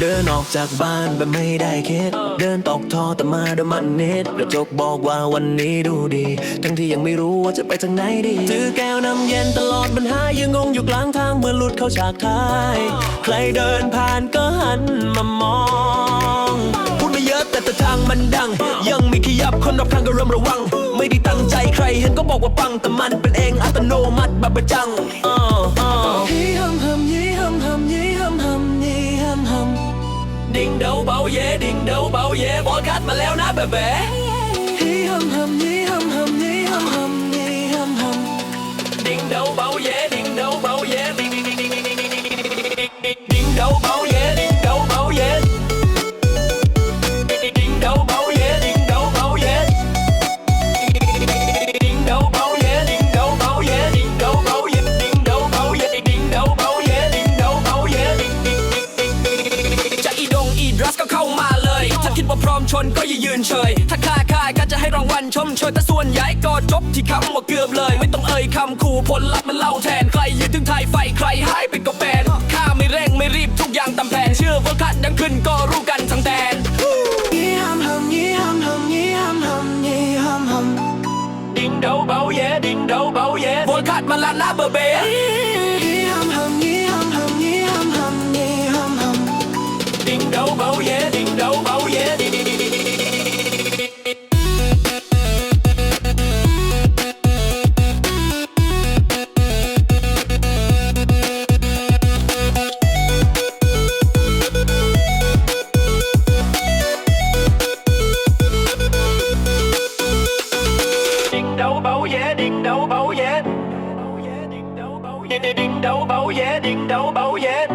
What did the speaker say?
เดินออกจากบ้านแบบไม่ได้คิด เดินตกท่อแต่มาด้วยมันนิดกระจกบอกว่าวันนี้ดูดี ทั้งที่ยังไม่รู้ว่าจะไปทางไหนดีถือแก้วน้ำเย็นตลอดปัญหายังงงอยู่กลางทางเมื่อหลุดเข้าฉากท้าย ใครเดินผ่านก็หันมามองพูดไม่เยอะแต่แต่ทางมันดัง ยังไม่ขยับคนรอบข้างก็เริ่มระวัง ไม่ได้ตั้งใจใครเห็นก็บอกว่าปังแต่มันเป็นเองอัตโนมัติแบบประจัง Điên đâu bảo vệ, điên đâu bảo vệ. Bỏ khách mà leo nát bè bể. Hí hầm hầm, hí hầm hầm, hí hầm hầm, hí hầm hầm Điên đâu bảo vệ, điên đâu bảo vệ. Điên đâu bảo vệ. มชนก็อย่ายืนเฉย ถ้าค่าค่ายก็จะให้รางวัลชมเชยแต่ส่วนใหญ่ก็จบที่คำว่าเกือบเลย ไม่ต้องเอ่ยคำขู่ผลลัพธ์มันเล่าแทน ใครยืนถึงไทายไฟใครหายไปก็แฟนข้าไม่เร่งไม่รีบทุกอย่างตามแผน เชื่อว่าคัดดังขึ้นก็รู้กันทั้งแดนยี่ฮัมฮัมยี่ฮัมฮัมยี่ฮัมฮัมยี่ฮัมฮัมดิงเดาเบาเย่ดิงเดาเบาเย่บนคัดมาละนะเบอร์เบ đinh đi điên đấu bảo vệ đinh đấu bảo vệ